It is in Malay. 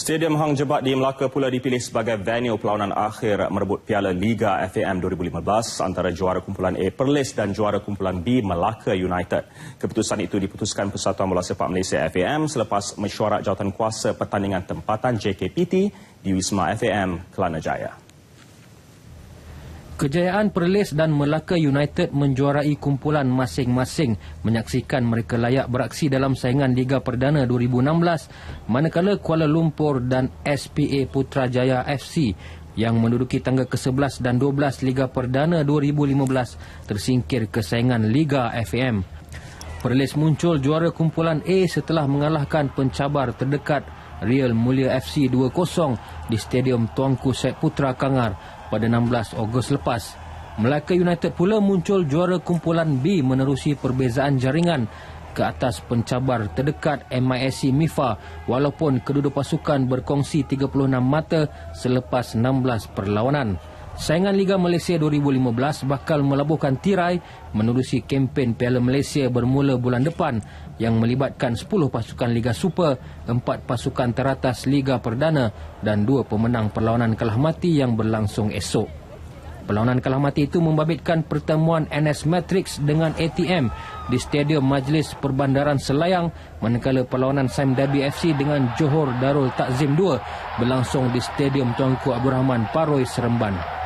Stadium Hang Jebat di Melaka pula dipilih sebagai venue perlawanan akhir merebut Piala Liga FAM 2015 antara juara kumpulan A Perlis dan juara kumpulan B Melaka United. Keputusan itu diputuskan Persatuan Bola Sepak Malaysia FAM selepas mesyuarat jawatan kuasa pertandingan tempatan JKPT di Wisma FAM Kelana Jaya. Kejayaan Perlis dan Melaka United menjuarai kumpulan masing-masing menyaksikan mereka layak beraksi dalam saingan Liga Perdana 2016 manakala Kuala Lumpur dan SPA Putrajaya FC yang menduduki tangga ke-11 dan 12 Liga Perdana 2015 tersingkir ke saingan Liga FM. Perlis muncul juara kumpulan A setelah mengalahkan pencabar terdekat Real Mulia FC 2-0 di Stadium Tuanku Sek Putra Kangar pada 16 Ogos lepas. Melaka United pula muncul juara kumpulan B menerusi perbezaan jaringan ke atas pencabar terdekat MISC MIFA walaupun kedua-dua pasukan berkongsi 36 mata selepas 16 perlawanan. Saingan Liga Malaysia 2015 bakal melabuhkan tirai menerusi kempen Piala Malaysia bermula bulan depan yang melibatkan 10 pasukan Liga Super, 4 pasukan teratas Liga Perdana dan 2 pemenang perlawanan kalah mati yang berlangsung esok. Perlawanan kalah mati itu membabitkan pertemuan NS Matrix dengan ATM di Stadium Majlis Perbandaran Selayang manakala perlawanan Saim Dabi FC dengan Johor Darul Takzim 2 berlangsung di Stadium Tuanku Abdul Rahman Paroi Seremban.